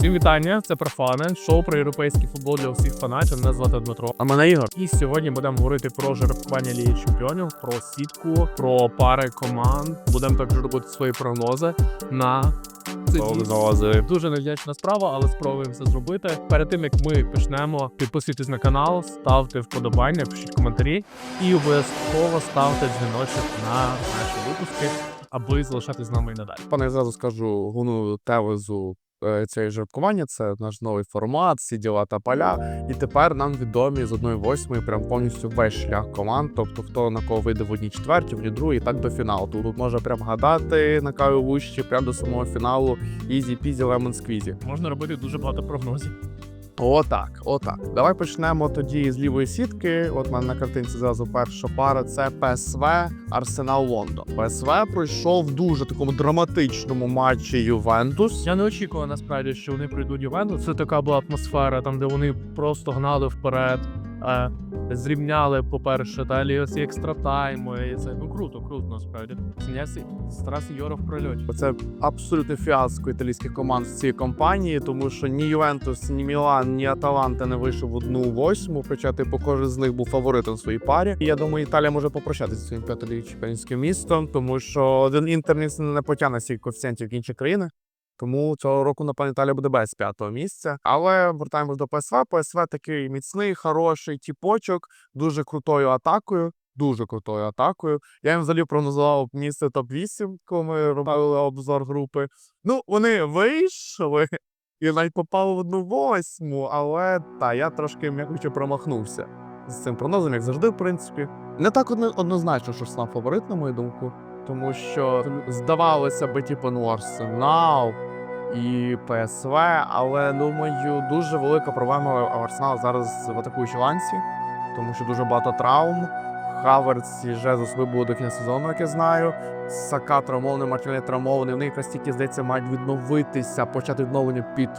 Всім вітання, це профане, шоу про європейський футбол для усіх фанатів. Мене звати Дмитро. А мене Ігор. І сьогодні будемо говорити про жеребкування Ліги Чемпіонів, про сітку, про пари команд. Будемо також робити свої прогнози на Прогнози. Дуже невдячна справа, але спробуємо це зробити. Перед тим як ми почнемо, підписуйтесь на канал, ставте вподобання, пишіть коментарі і обов'язково ставте дзвіночок на наші випуски, аби залишатись з нами і надалі. Пане, я зразу скажу головну тезу е, цієї жеребкування. Це наш новий формат, всі діла та поля. І тепер нам відомі з 1-8 прям повністю весь шлях команд. Тобто хто на кого вийде в одній четверті, в одній другій, і так до фіналу. Тут, може прям гадати на каві вущі, прям до самого фіналу. Ізі пізі лемон сквізі. Можна робити дуже багато прогнозів. Отак, отак. Давай почнемо тоді з лівої сітки. От в мене на картинці зразу перша пара це ПСВ Арсенал Лондон. ПСВ пройшов в дуже такому драматичному матчі Ювентус. Я не очікував насправді, що вони прийдуть Ювентус. Це така була атмосфера, там де вони просто гнали вперед, зрівняли, по-перше, далі оці екстра тайми. І це ну круто, круто насправді. Сінясі Старас Йоро в прольоті. Це абсолютне фіаско італійських команд з цієї компанії, тому що ні Ювентус, ні Мілан, ні Аталанта не вийшов одну восьму. Хоча типу кожен з них був фаворитом в своїй парі. І я думаю, Італія може попрощатися зі своїм п'ятилічним містом, тому що один інтер не потягне стільки коефіцієнтів інші країни. Тому цього року, напевно, Італія буде без п'ятого місця. Але вертаємось до ПСВ. ПСВ такий міцний, хороший тіпочок, дуже крутою атакою. Дуже крутою атакою. Я їм взагалі прогнозував місце топ-8, коли ми робили обзор групи. Ну, вони вийшли і навіть попали в одну восьму, але та я трошки м'якуче промахнувся з цим прогнозом, як завжди, в принципі. Не так одно- однозначно, що Арсенал фаворит, на мою думку. Тому що здавалося би, типу, ну, Арсенал і ПСВ, але думаю, дуже велика проблема у Арсенала зараз в атакуючій ланці, тому що дуже багато травм. Хаверц і Жезус вибули до кінця сезону, як я знаю. Сака травмований, Мартінелі травмований. Вони якраз тільки, здається, мають відновитися, почати відновлення під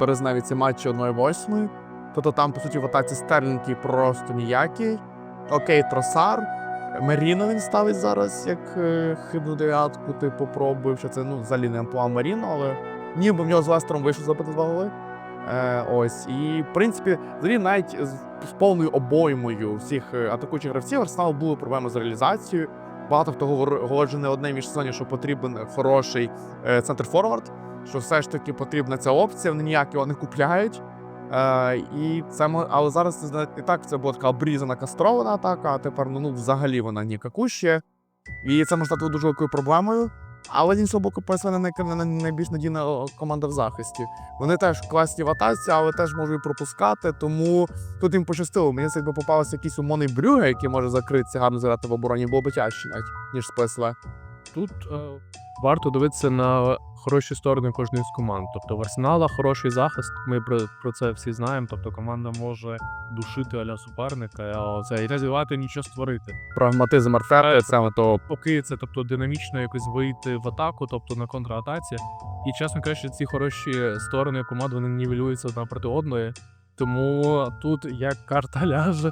березневі ці матчі 1-8. Тобто там, по суті, в атаці Стерлінг просто ніякий. Окей, Тросар. Меріно він ставить зараз як е, хибну дев'ятку, типу, пробує, що це ну, взагалі не амплуа Меріно, але ніби в нього з Лестером вийшов забити два голи. Е, ось. І, в принципі, взагалі навіть з, з повною обоймою всіх е, атакуючих гравців Арсенал були проблеми з реалізацією. Багато хто говор- говорить не одне між сезоні, що потрібен хороший е, центр форвард, що все ж таки потрібна ця опція, вони ніяк його не купляють. Е, і це але зараз це і так це була така обрізана кастрована атака, а тепер ну, ну взагалі вона нікакуща. І це може стати дуже великою проблемою. Але з іншого боку, ПСВ не найбільш надійна команда в захисті. Вони теж класні в атаці, але теж можуть пропускати. Тому тут їм пощастило. Мені якби попався якийсь умовний брюге, який може закритися, гарно зіграти в обороні, було б тяжче навіть, ніж з ПСВ. Тут е, варто дивитися на хороші сторони кожної з команд. Тобто в Арсенала хороший захист. Ми про, про це всі знаємо. Тобто команда може душити аля суперника, а це і розвивати нічого створити. Прагматизм Арфета, Е, це то Поки це тобто динамічно якось вийти в атаку, тобто на контратаці. І чесно кажучи, ці хороші сторони команд вони нівелюються одна проти одної. Тому тут як карта ляже.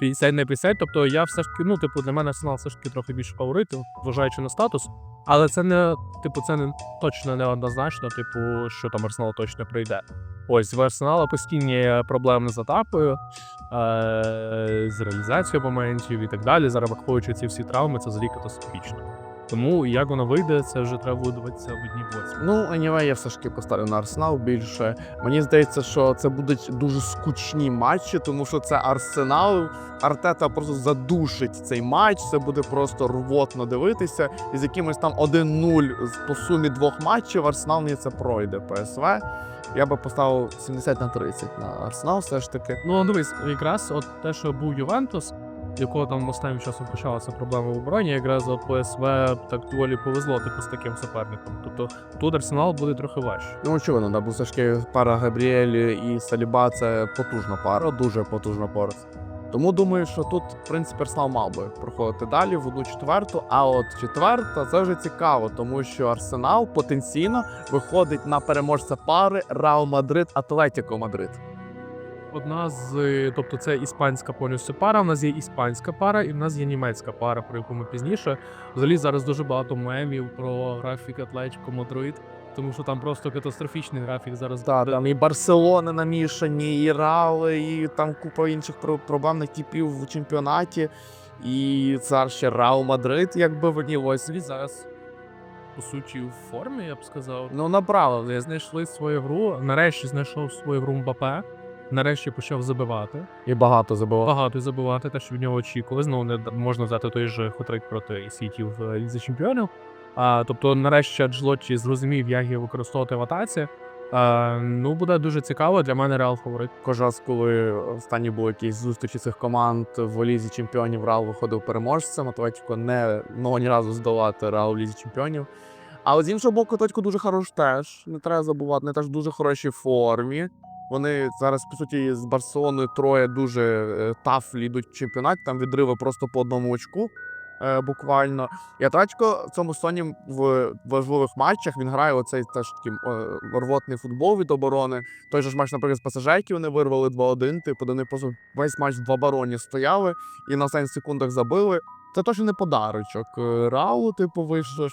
50 на 50, тобто я все ж таки, ну, типу, для мене Арсенал все ж таки трохи більше фаворитів, зважаючи на статус. Але це не, типу, це не точно не однозначно, типу, що там Арсенал точно прийде. Ось в Арсенала постійні проблеми з атакою, е- з реалізацією моментів і так далі. Зараз враховуючи ці всі травми, це взагалі катастрофічно. Тому як воно вийде, це вже треба буде дивитися в одній восьмі. Ну, anyway, я все ж таки поставлю на Арсенал більше. Мені здається, що це будуть дуже скучні матчі, тому що це Арсенал. Артета просто задушить цей матч. Це буде просто рвотно дивитися. І з якимось там 1-0 з- по сумі двох матчів Арсенал мені це пройде. ПСВ. Я би поставив 70 на 30 на Арсенал, все ж таки. Ну, дивись, якраз от те, що був Ювентус, якого там останнім часом почалася проблема в обороні, якраз ПСВ так доволі повезло типу, з таким суперником. Тобто тут Арсенал буде трохи важче. Ну, очевидно, да, таки пара Габріелі і Саліба це потужна пара, дуже потужна пара. Тому думаю, що тут, в принципі, Арсенал мав би проходити далі в одну четверту. А от четверта це вже цікаво, тому що Арсенал потенційно виходить на переможця пари Реал Мадрид Атлетіко Мадрид. Одна з, тобто це іспанська повністю пара. У нас є іспанська пара, і в нас є німецька пара, про яку ми пізніше. Взагалі зараз дуже багато мемів про графік Атлетико Мадрид. тому що там просто катастрофічний графік зараз. Да, буде. там і Барселони намішані, і Рали, і там купа інших проблемних типів в чемпіонаті. І зараз ще Реал Мадрид, якби винілось. Він зараз, по суті, в формі, я б сказав. Ну, набрали. Знайшли свою гру, нарешті знайшов свою гру Мбапе, нарешті почав забивати. І багато забивав. Багато забивати, те, що від нього очікували. Знову не можна взяти той же хотрик проти Сіті в е, Лізі Чемпіонів. А, тобто, нарешті Анджелотті зрозумів, як її використовувати в атаці. А, ну, буде дуже цікаво. Для мене Реал фаворит. Кожен раз, коли останні були якісь зустрічі цих команд в Лізі Чемпіонів, Реал виходив переможцем, Атлетіко не мог ні разу здолати Реал в Лізі Чемпіонів. Але з іншого боку, Атлетіко дуже хорош теж. Не треба забувати, вони теж дуже хорошій формі. Вони зараз, по суті, з Барселоною троє дуже е, тафлі йдуть в чемпіонаті, там відриви просто по одному очку. е, Буквально. І Атлетіко в цьому соні в важливих матчах він грає оцей теж такий е, рвотний футбол від оборони. Той же ж матч, наприклад, з який вони вирвали 2-1, типу, вони просто весь матч в обороні стояли і на останніх секундах забили. Це точно не подарочок. Е, Раулу, типу, вийшло.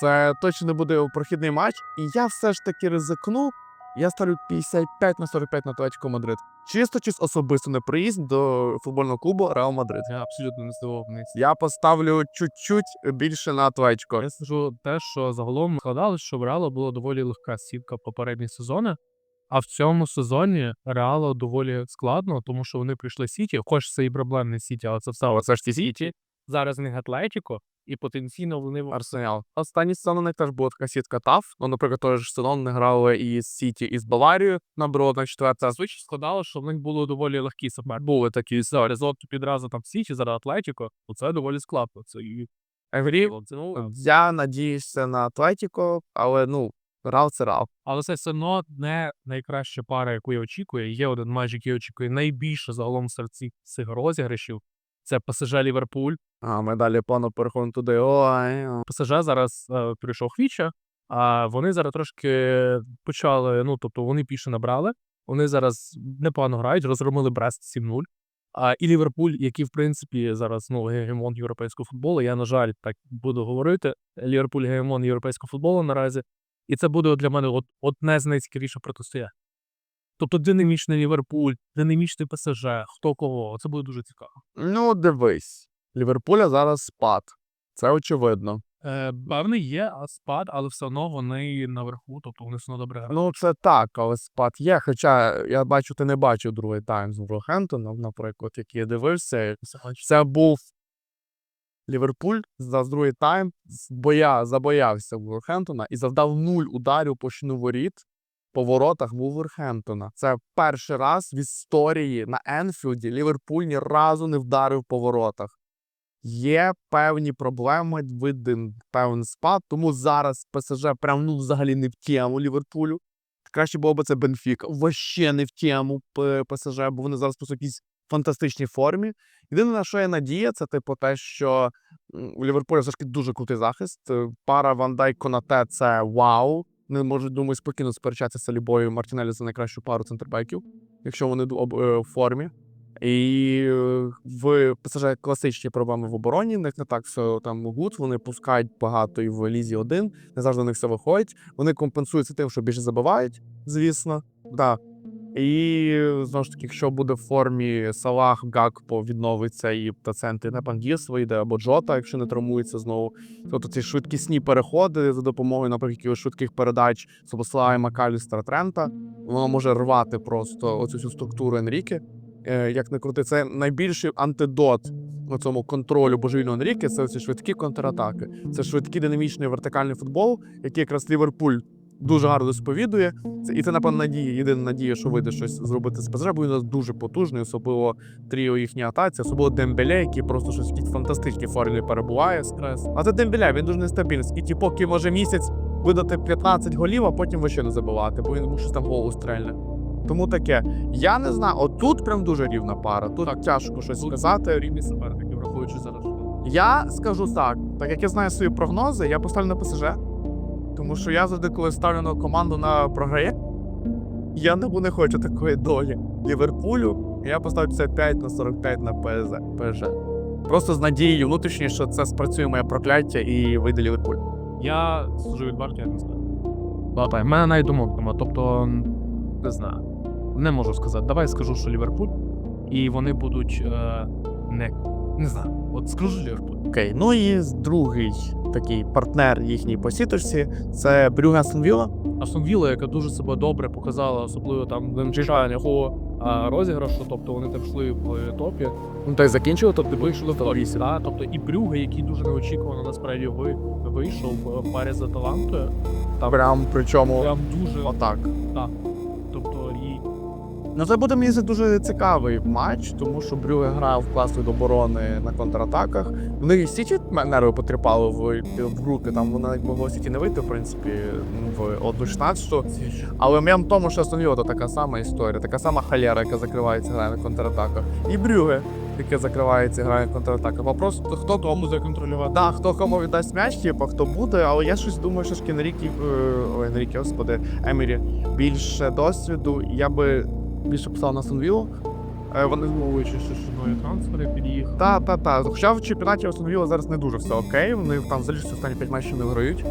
Це точно не буде прохідний матч. І я все ж таки ризикну. Я ставлю 55 на 45 на Атлетико Мадрид. Чисто чи особисто неприязнь до футбольного клубу Реал Мадрид. Я абсолютно не здивований. Я поставлю чуть-чуть більше на Атлетико. Я скажу те, що загалом складалось, що в Реала була доволі легка сітка попередні сезони. А в цьому сезоні Реалу доволі складно, тому що вони прийшли Сіті, хоч це і проблемне Сіті, але це все Оце ж ті Сіті. Зараз в них Атлетіко, і потенційно вони в Арсенал. Останній сезон у них теж була така сітка ТАФ. Ну, наприклад, той ж сезон вони грали і з Сіті, і з Баварією. Набрало на четверте. Зазвичай складало, що в них було доволі легкі суперники. Були такі зараз підразу там Сіті, зараз Атлетіко, то це доволі складно. Це і ну, Я надіюся на Атлетіко, але ну, Рал це Рал. Але це все одно не найкраща пара, яку я очікую. Є один матч, який я очікую найбільше загалом серед цих цих розіграшів. Це ПСЖ Ліверпуль. А ми далі плану переходимо туди. Ой. ПСЖ зараз е, прийшов Хвіча, а вони зараз трошки почали. Ну тобто вони більше набрали. Вони зараз непогано грають, розгромили Брест 7-0. А і Ліверпуль, який в принципі зараз ну гегемон європейського футболу. Я на жаль так буду говорити. Ліверпуль гегемон європейського футболу наразі. І це буде для мене одне з найцікавіших протистоянь. Тобто динамічний Ліверпуль, динамічний ПСЖ, хто кого. Це буде дуже цікаво. Ну, дивись. Ліверпуля зараз спад. Це очевидно. Е, певний є а спад, але все одно вони наверху, тобто вони все одно добре грають. Ну, це так, але спад є. Хоча я бачу, ти не бачив другий тайм з Вулхемптоном, наприклад, який я дивився. Це був Ліверпуль за другий тайм. Боя, забоявся Вулверхемптона і завдав нуль ударів по щину воріт воротах Вулверхемптона. Це перший раз в історії на Енфілді Ліверпуль ні разу не вдарив по воротах. Є певні проблеми, виден певний спад, тому зараз ПСЖ прям ну взагалі не в тему Ліверпулю. Краще було б це Бенфіка. Вообще не в тему ПСЖ, бо вони зараз в якійсь фантастичній формі. Єдине, на що є надія, це типу те, що у Ліверпуля все ж таки дуже крутий захист. Пара Ван Дайк Конате це вау. Не можуть, думаю, спокійно сперечатися Салібою Мартінелі за найкращу пару центрбеків, якщо вони е, в формі. І е, в ПСЖ класичні проблеми в обороні. В них не так все там гуд. Вони пускають багато і в лізі один. не завжди у них все виходить. Вони компенсуються тим, що більше забивають, звісно. Да. І е, знову ж таки, якщо буде в формі Салах, Гакпо відновиться і та центр Непангіс вийде або Джота, якщо не травмується знову. Тобто ці швидкісні переходи за допомогою, наприклад, швидких передач Собослава Макалістера Трента, воно може рвати просто оцю всю структуру Енріки. Е, Як не крути, це найбільший антидот цьому контролю божевільного Енріки. Це ці швидкі контратаки. Це швидкий динамічний вертикальний футбол, який якраз Ліверпуль дуже гарно сповідує. Це і це, напевно, надія, єдина надія, що вийде щось зробити з ПСЖ, бо він у нас дуже потужний, особливо тріо їхній атаці, особливо Дембеле, який просто щось в фантастичній формі перебуває. Стрес. А це Дембеле, він дуже нестабільний. І ті, поки може місяць видати 15 голів, а потім вообще не забивати, бо він щось там голову стрельне. Тому таке. Я не знаю, отут прям дуже рівна пара. Тут так, тяжко щось сказати. рівні суперники, враховуючи зараз. Я скажу так, так як я знаю свої прогнози, я поставлю на ПСЖ. Тому що я завжди, коли ставлю на команду на програє, я не, не хочу такої долі Ліверпулю. Я поставлю 55 на 45 на ПСЖ. ПСЖ. Просто з надією внутрішньою, що це спрацює моє прокляття і вийде Ліверпуль. Я служу від Барті, я не знаю. Ладно, в мене навіть думок нема. Тобто, не знаю. Не можу сказати. Давай скажу, що Ліверпуль. І вони будуть е, не, не знаю. От скажу Ліверпуль. Окей, ну і другий такий партнер їхній по сіточці це Брюге Астон Вілла. Астон яка дуже себе добре показала, особливо там надзвичайного розіграшу, тобто вони там йшли в топі, Ну та й закінчили, тобто вийшли в топі, да? тобто і Брюге, який дуже неочікувано насправді ви, вийшов в парі з Аталантою. Прям причому Прям дуже отак. і Ну це буде мені здається, дуже цікавий матч, тому що Брюге грає в клас від оборони на контратаках. В них і Сіті нерви потріпали в, в руки. Там вона могла Сіті не вийти, в принципі, в 1-16. Але м'ям в тому, що Астон така сама історія, така сама халера, яка закривається грає на контратаках. І Брюге, яке закривається грає на контратаках. Вопрос, хто кому законтролювати. Да, хто кому віддасть м'яч, типу, хто буде, але я щось думаю, що ж Енрікі, е, ой, Енрікі, господи, Емірі більше досвіду. Я би більше писав на Сонвілу. Е, Вони змовуючи, що шиною трансфери під'їхали. та, та, та. Хоча в чемпіонаті Астон зараз не дуже все окей. Вони там взагалі останні 5 матчів не виграють.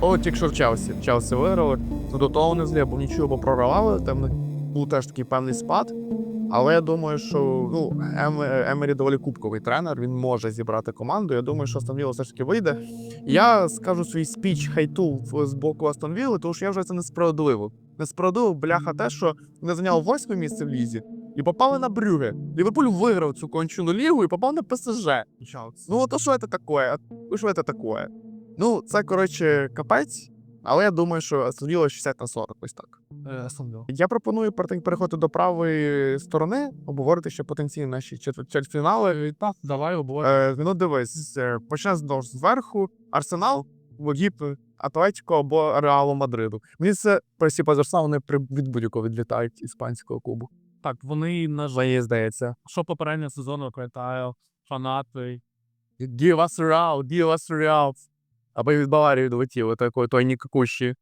От якщо в Челсі. Челсі виграли, то до того не злі, бо нічого бо програвали. Там був теж такий певний спад. Але я думаю, що ну, Ем, Емері доволі кубковий тренер, він може зібрати команду. Я думаю, що Астон Вілла все ж таки вийде. Я скажу свій спіч хайту з боку Астон Вілли, тому що я вже це несправедливо. Несправедливо, бляха, те, що вони зайняли восьме місце в лізі і попали на Брюге. Ліверпуль виграв цю кончену лігу і попав на ПСЖ. Ну, то що це таке? Що це таке? Ну, це, коротше, капець. Але я думаю, що Астон 60 на 40, ось так. Е, Я пропоную переходити до правої сторони, обговорити ще потенційні наші четвер- чвертьфінали. Так, давай обговоримо. Е, ну, дивись, е, почне знову зверху. Арсенал, Вогіп, Атлетіко або Реалу Мадриду. Мені це пресі Арсенал, вони при від будь-якого відлітають іспанського клубу. Так, вони на жаль, Мені здається. що попереднього сезону пам'ятаю, фанати. Give us Real, give us Real. Або від Баварії долетіли такої той нікакущі.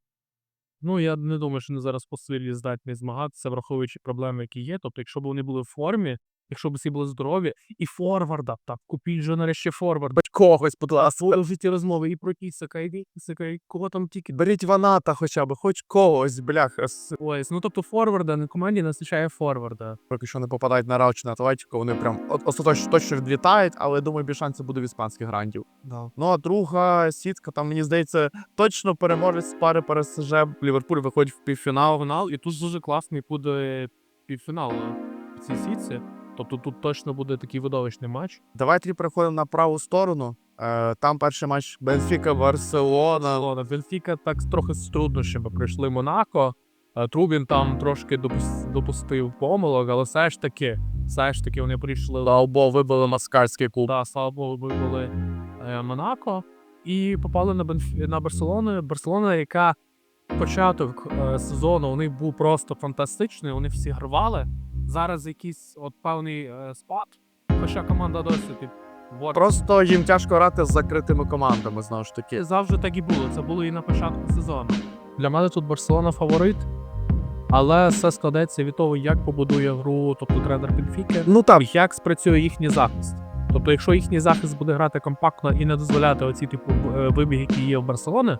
Ну, я не думаю, що вони зараз по силі здатні змагатися, враховуючи проблеми, які є. Тобто, якщо б вони були в формі, якщо б всі були здорові, і форварда, так, купіть же нарешті форварда. Хоч когось, будь ласка. свої в житті розмови і про Кісака, і Кісака, і кого там тільки. Беріть ваната хоча б, хоч когось, бляха. Ось, ну тобто форварда на команді не вистачає форварда. Поки що не попадають на Рауч на Атлетіко, вони прям остаточно точно відлітають, але думаю, більш шансів буде в іспанських грандів. Да. Ну а друга сітка, там мені здається, точно переможець пари ПСЖ. Ліверпуль виходить в півфінал. Фінал, і тут дуже класний буде півфінал в цій сітці. Тобто тут точно буде такий видовищний матч. Давай тоді переходимо на праву сторону. Е, там перший матч Бенфіка Барселона. Барселона. Бенфіка так трохи з труднощами пройшли Монако. Е, Трубін там трошки допустив помилок, але все ж таки, все ж таки вони прийшли Лаубо вибили маскарський клуб. Да, слава Богу, вибили е, Монако і попали на Бенф... на Барселону. Барселона, яка початок сезону у них був просто фантастичний. Вони всі гравали. Зараз якийсь от певний е, спад. Хоча команда досить вот. Просто їм тяжко грати з закритими командами, знову ж таки. завжди так і було. Це було і на початку сезону. Для мене тут Барселона фаворит. Але все складеться від того, як побудує гру, тобто тренер Бенфіки. Ну там як спрацює їхній захист. Тобто, якщо їхній захист буде грати компактно і не дозволяти оці типу е, вибіги, які є в Барселони,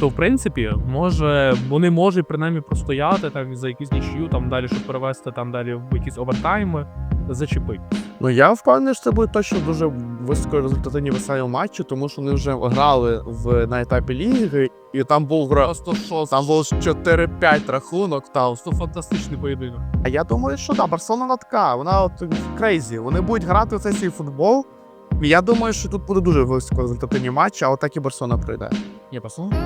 то в принципі може вони можуть принаймні простояти там за якусь нічию, там далі, щоб перевести там далі в якісь овертайми, зачепити. Ну я впевнений, що це буде точно дуже високорезультативні веселі матчі, тому що вони вже грали в на етапі ліги, і там був. Просто що Там було 4-5 рахунок. Там. просто фантастичний поєдинок. А я думаю, що да, Барселона така, вона от крейзі. Вони будуть грати в цей свій футбол. Я думаю, що тут буде дуже високорезультативні матчі, а отак і Барселона пройде. Ні, Барселона.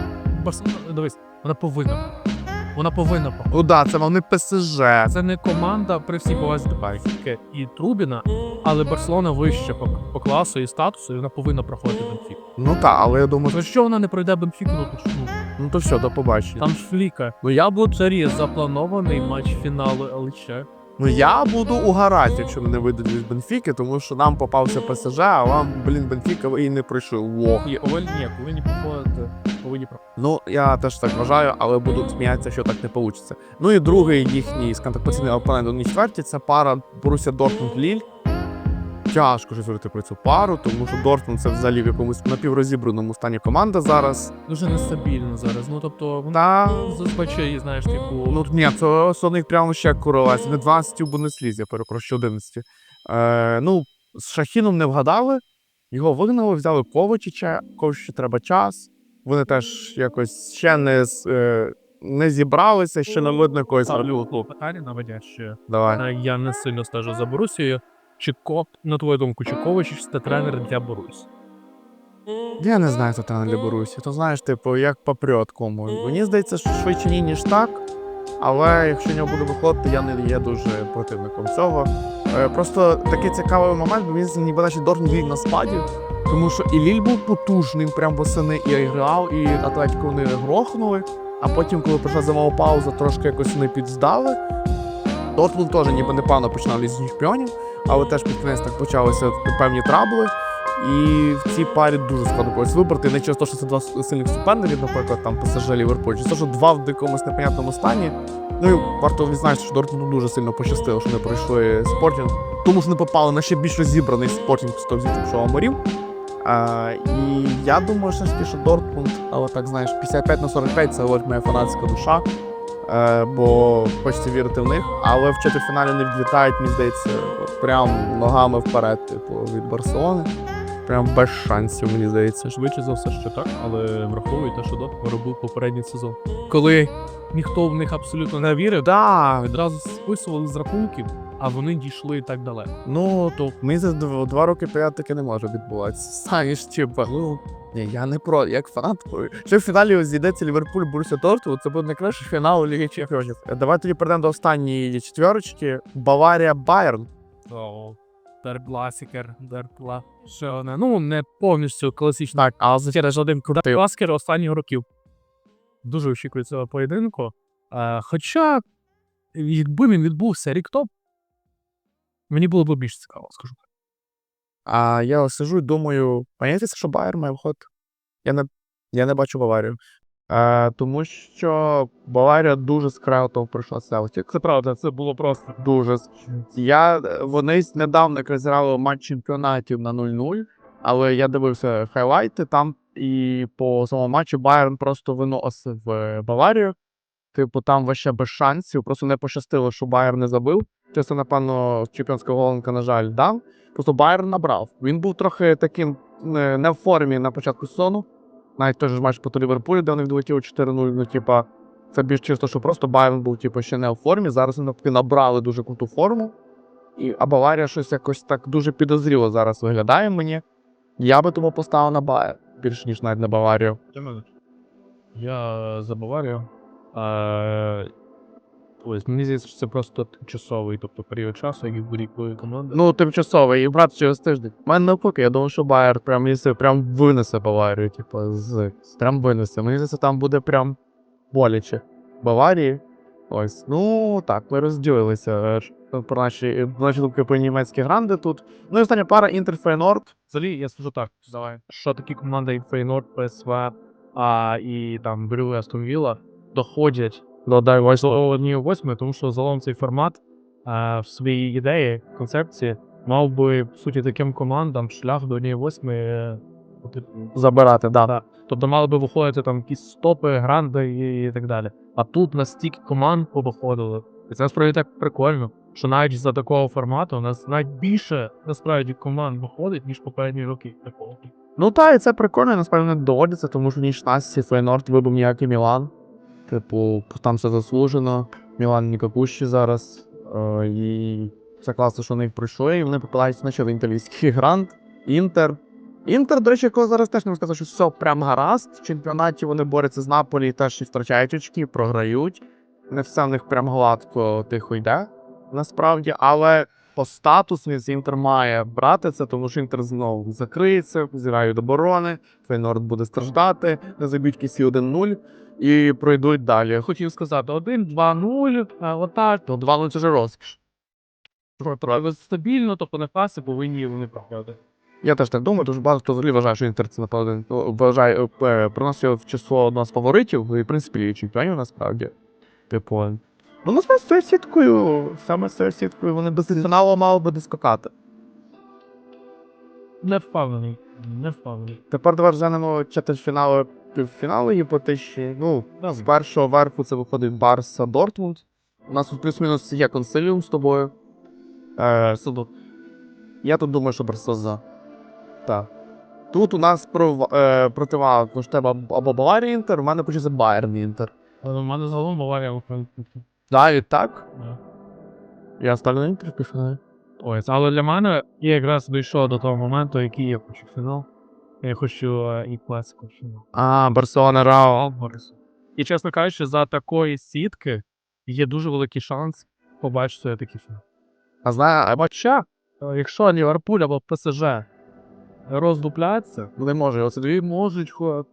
Барселона, дивись, вона повинна. Вона повинна. Ну да, це вони ПСЖ. Це не команда при всій повазі до Бенфіки і Трубіна, але Барселона вище по, по класу і статусу, і вона повинна проходити Бенфіку. Ну так, але я думаю, що вона не пройде Бенфіку, ну то ж, ну, то все, до побачення. там ж фліка. Ну я буду царі запланований матч фіналу ЛЧ. Ну я буду угорати, якщо мене видадуть з Бенфіки, тому що нам попався ПСЖ, а вам, блін, Бенфіка і не пройшов. Во. І повинні, ні, повинні проходити, повинні про. Ну, я теж так вважаю, але буду сміятися, що так не вийде. Ну і другий їхній скантакпаційний опонент у четверті це пара Боруся Дортмунд Ліль. Тяжко щось говорити про цю пару, тому що Дортмунд це взагалі в якомусь напіврозібраному стані команда зараз. Дуже нестабільно зараз. Ну тобто, вона зазвичай, знаєш, типу. ну ні, це основних прямо ще корелація. Не 12 у Бундеслізі, я перепрошую, 11. Е, ну, з Шахіном не вгадали. Його вигнали, взяли Ковачича, Ковачичу треба час. Вони теж якось ще не, е, не зібралися, ще не видно. Ставлю питання наводяще. Давай. Е, Я не сильно стежу за Борусією. Чи Коп, на твою думку, чи Ковач це тренер для Борусі? Я не знаю, хто там для Борусі. То знаєш, типу, як патріот кому. Мені здається, що швидше ні, ніж так. Але якщо в нього буде виходити, я не є дуже противником цього. Е, просто такий цікавий момент, бо він ніби наче Дортмунд ліг на спаді. Тому що і Ліль був потужним, прям восени і грав, і Атлетико вони грохнули. А потім, коли прийшла зимова пауза, трошки якось вони підздали. Дортмунд теж ніби непогано починав з чемпіонів, але теж під кінець так почалися певні трабли. І в цій парі дуже складно когось вибрати. Не через те, що це два сильних суперників, наприклад, там ПСЖ Ліверпуль, чи те, що два в якомусь непонятному стані. Ну і варто відзначити, що Дортмунду дуже сильно пощастило, що не пройшли спортінг, тому що не попали на ще більш розібраний спортінг з того що Аморів. А, і я думаю, що Дортмунд, але так знаєш, 55 на 45 це моя фанатська душа. Е, бо хочеться вірити в них, але в четвертьфіналі не відлітають, мені здається, от прям ногами вперед, типу, від Барселони. Прям без шансів, мені здається. Швидше за все, що так, але враховуй те, що Дортмунд робив попередній сезон. Коли ніхто в них абсолютно не вірив, Да, відразу списували з рахунків, а вони дійшли так далеко. ну то мені за два роки підряд таке не може відбуватися. Знаєш, типу, ну. Ні, я не про, як фанат. Якщо в фіналі зійдеться Ліверпуль Борусsia Дортмунд, це буде найкращий фінал Ліги Чемпіонів. Давай тоді перейдемо до останньої четверочки. Баварія Байерн. О, Дербласікер, Дербла. Ще одне. Ну, не повністю класична. Так, а за Через один Дербласкер останніх років. Дуже очікую цього поєдинку. Е, хоча, якби він відбувся рік топ, мені було б більш цікаво, скажу. А я сижу і думаю, мені що Байер має вход. Я не, я не бачу Баварію. Е, тому що Баварія дуже з краутом пройшла Селтік. Це правда, це було просто. Дуже. Я, е, вони недавно якраз матч чемпіонатів на 0-0, але я дивився хайлайти там, і по самому матчу Байерн просто виносив е, Баварію. Типу, там вообще без шансів. Просто не пощастило, що Байер не забив. Чесно, напевно, чемпіонська голонка, на жаль, дав. Просто Байер набрав. Він був трохи таким е, не в формі на початку сезону. Навіть той ж матч проти Ліверпулю, де вони відлетіли 4-0. Ну, типа, це більш чисто, що просто Байерн був типу, ще не в формі. Зараз вони набрали дуже круту форму. І, а Баварія щось якось так дуже підозріло зараз виглядає мені. Я би тому поставив на Байер, більш ніж навіть на Баварію. Я за Баварію. Е, ось, мені здається, що це просто тимчасовий, тобто період часу, як і будь-якої команди. Ну, тимчасовий, і брат через тиждень. У мене навпаки, я думаю, що Байер прям, мені прям винесе Баварію, типу, з. Прям винесе. Мені здається, там буде прям боляче. Баварії. Ось. Ну так, ми розділилися е, про наші, наші думки про німецькі гранди тут. Ну і остання пара Інтер Фейнорд. Взагалі, я скажу так, давай. Що такі команди, як Фейнорд, ПСВ а, і там Брюле, Астон Вілла доходять до однієї восьми, тому що загалом цей формат а, в своїй ідеї, концепції мав би, в суті, таким командам шлях до однієї восьми. е, Забирати, да. Да. Тобто мали би виходити там якісь стопи, гранди і, і так далі. А тут настільки команд повиходило. І це насправді так прикольно, що навіть за такого формату у нас навіть більше насправді команд виходить, ніж попередні роки такого. Ну та, і це прикольно, насправді не доводиться, тому що ні 16 Фейнорд вибив ніякий Мілан. Типу, там все заслужено. Мілан нікакущий зараз. Е, і це класно, що їх пройшли, і вони попадають на в італійський грант. Інтер. Інтер, до речі, якого зараз теж не сказати, що все прям гаразд. В чемпіонаті вони борються з Наполі теж і втрачають очки, програють. Не все в них прям гладко тихо йде, насправді, але по статусу Інтер має брати це, тому що Інтер знову закриється, зіграють оборони, Фейнорд буде страждати, не заб'ють кісі 1-0 і пройдуть далі. Хотів сказати 1-2-0, а отак. Ну, 2-0 це вже розкіш. Тобто стабільно, тобто на фаси повинні вони проходити. Я теж так думаю, дуже багато хто взагалі вважає, що Інтер це напевно ну, вважає, е, приносить в число одного з фаворитів, і в принципі і чемпіонів насправді. Типу. Ну, насправді з цією сіткою, саме з цією сіткою вони без фіналу мали би доскакати. Не впевнений. Не впевнений. Тепер давай розглянемо четвертьфінали, півфінали іпотечні. Ну, з першого верху це виходить Барса Дортмунд. У нас тут плюс-мінус є консиліум з тобою. Е, суду. Я тут думаю, що Барса за. Так. Тут у нас про, е, противага, тому що тебе або Баварія Інтер, у мене почується Байерн Інтер. Але в мене загалом Баварія виходить. Далі так. Да. Я ставлю на Інтер півфіналі. Ось, але для мене я якраз дійшов до того моменту, який я хочу фінал. Я хочу е, і класику фінал. А, Барселона Рао. Борису. І чесно кажучи, за такої сітки є дуже великий шанс побачити такий фінал. А знає, а бача? Е, Якщо Ліверпуль або ПСЖ роздупляться, Не може, оце дві можуть хо.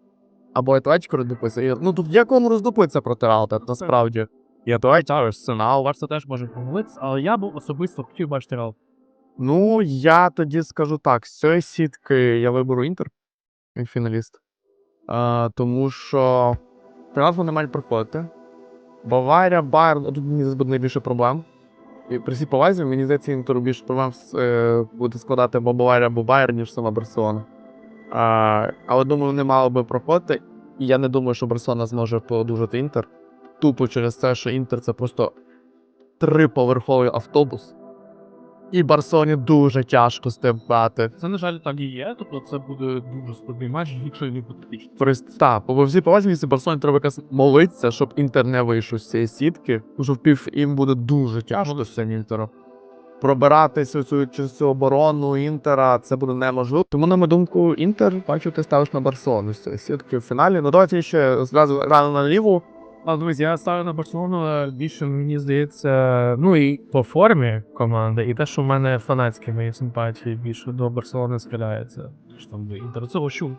Або Атлетико роздупиться. Ну тут як він роздупиться проти Реал, так насправді. І Атлетико, Арсенал. Барса теж може помилитися, але я б особисто хотів бачити Реал. Ну, я тоді скажу так: з цієї сітки я виберу Інтер як фіналіст. А, тому що фінал вони мають проходити. Баварія, Байерн, тут мені здається, буде найбільше проблем. І при всій повазі, мені здається, Інтеру більше проблем е, буде складати або Баварія, або Байер, ніж сама Барселона. А, але думаю, вони мали би проходити. І я не думаю, що Барселона зможе подужати Інтер. Тупо через те, що Інтер це просто триповерховий автобус. І Барселоні дуже тяжко з тим брати. Це, на жаль, так і є, тобто це буде дуже складний матч, якщо не гіпотетично. Так, бо всі повазі місці Барселоні треба якось молитися, щоб Інтер не вийшов з цієї сітки. Тому що в пів їм буде дуже тяжко з цим Інтером. Пробиратися цю, через цю оборону Інтера це буде неможливо. Тому, на мою думку, Інтер, бачу, ти ставиш на Барселону з цієї сітки в фіналі. Ну давайте ще зразу рано на ліву. А друзі, я ставлю на Барселону але більше, мені здається, ну і по формі команди, і те, що в мене фанатські мої симпатії більше до Барселони схиляється. Що там до Інтеру. Це ощу.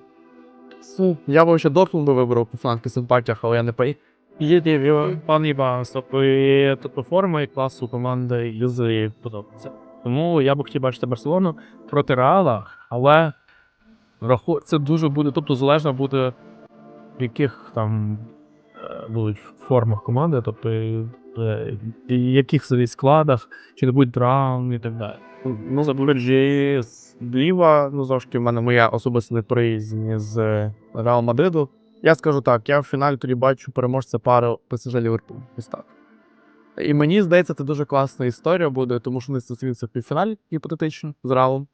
Я б ще Дортмунд би вибрав по франкських симпатіях, але я не пай. Є пан Ібанс, тобто і тобто форма і класу команди юзері подобається. Тому я б хотів бачити Барселону проти Реала, але це дуже буде, тобто залежно буде, в яких там е, будуть формах команди, тобто е, в яких собі складах, чи не будуть травм і так далі. Ну, заблюджі зліва, ну завжди в мене моя особиста неприязнь з Реал Мадриду. Я скажу так, я в фіналі тоді бачу переможця пари ПСЖ Ліверпуль. І мені здається, це дуже класна історія буде, тому що вони зустрінуться в півфіналі гіпотетично з Реалом.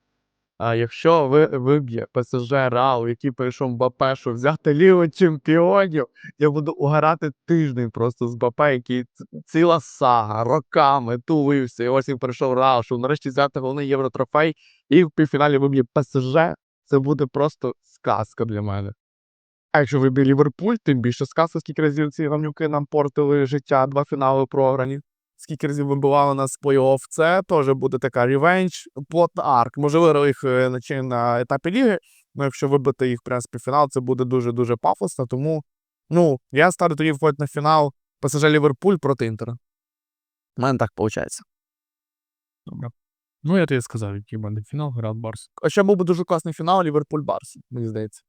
А якщо ви виб'є ПСЖ Реал, який перейшов Мбапе, що взяти лігу чемпіонів, я буду угорати тиждень просто з Мбапе, який ціла сага, роками тулився, і ось він перейшов Реал, щоб нарешті взяти головний євротрофей, і в півфіналі виб'є ПСЖ, це буде просто сказка для мене. А якщо виб'є Ліверпуль, тим більше сказка, скільки разів ці гавнюки нам портили життя, два фінали програні. Скільки разів вибивали нас в плей-офф, це теж буде така ревенч, плот арк. Може, виграли їх е, на, чи на етапі ліги, але якщо вибити їх в принципі фінал, це буде дуже-дуже пафосно. Тому, ну, я ставлю тоді входить на фінал ПСЖ Ліверпуль проти Інтера. У мене так виходить. Добре. Ну, я тобі сказав, який буде фінал, Реал Барс. А ще був би дуже класний фінал Ліверпуль Барс, мені здається.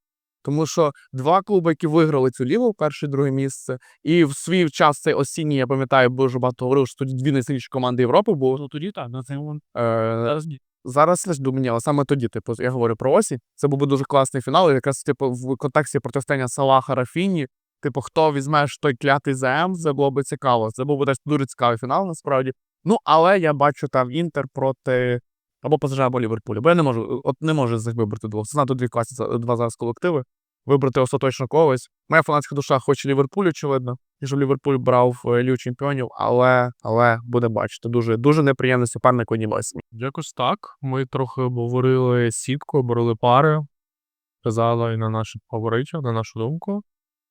Тому що два клуби, які виграли цю ліву, перше і друге місце, і в свій час цей осінній, я пам'ятаю, дуже багато говорив, що тоді дві найсильніші команди Європи були. Ну тоді так, на цей момент. Е, Зараз ні. зараз теж думаю, але саме тоді, типу, я говорю про осінь. Це був би дуже класний фінал. І якраз типу в контексті протистояння Салаха Рафіні. Типу, хто візьме ж той клятий ЗМ, це було би цікаво. Це був би теж дуже цікавий фінал, насправді. Ну, але я бачу там Інтер проти або ПСЖ, або Ліверпуля. Бо я не можу, от не можу з них вибрати двох. Це надто дві класні два зараз колективи. Вибрати остаточно когось. Моя фанатська душа хоче Ліверпуль, очевидно, і щоб Ліверпуль брав е, Лігу чемпіонів, але, але буде бачити дуже, дуже неприємний суперник восьмі. Якось так. Ми трохи обговорили сітку, обговорили пари, казали і на наших фаворитів, на нашу думку.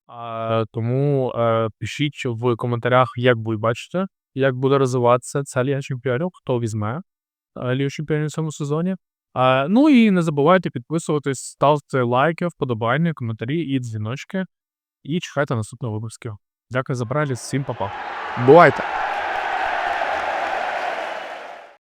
А, тому е, пишіть в коментарях, як ви бачите, як буде розвиватися ця Ліга Чемпіонів, хто візьме е, Чемпіонів в цьому сезоні. А, ну і не забувайте підписуватись, ставте лайки, вподобання, коментарі і дзвіночки. І чекайте наступного випуску. Дякую за перегляд, всім па-па. Бувайте!